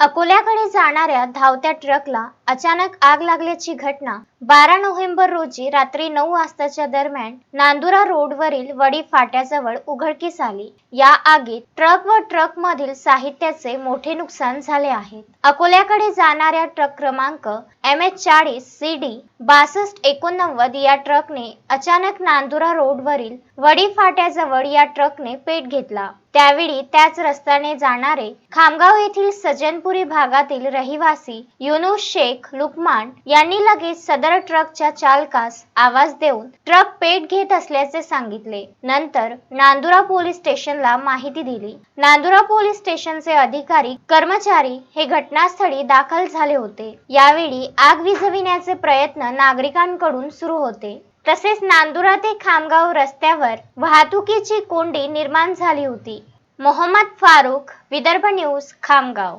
अकोल्याकडे जाणाऱ्या धावत्या ट्रकला अचानक आग लागल्याची घटना बारा नोव्हेंबर रोजी रात्री नऊ वाजताच्या दरम्यान नांदुरा रोडवरील वडी फाट्याजवळ उघडकीस आली. या आगीत ट्रक व ट्रक मधील साहित्याचे मोठे नुकसान झाले आहे. अकोल्याकडे जाणाऱ्या ट्रक क्रमांक एम एच चाळीस सी डी बासष्ट एकोणनव्वद या ट्रकने अचानक नांदुरा रोडवरील वडी फाट्याजवळ या ट्रकने पेट घेतला. त्यावेळी त्याच रस्त्याने जाणारे खामगाव येथील सज्जनपुरी भागातील रहिवासी युनुस शेख लुकमान यांनी लगेच सदर ट्रकच्या चालकास आवाज देऊन ट्रक पेट घेत असल्याचे सांगितले. नंतर नांदुरा पोलीस स्टेशनला माहिती दिली. नांदुरा पोलीस स्टेशनचे अधिकारी कर्मचारी हे घटनास्थळी दाखल झाले होते. यावेळी आग विझविण्याचे प्रयत्न नागरिकांकडून सुरू होते. तसेच नांदुरा ते खामगाव रस्त्यावर वाहतुकीची कोंडी निर्माण झाली होती. मोहम्मद फारुख विदर्भ न्यूज खामगाव.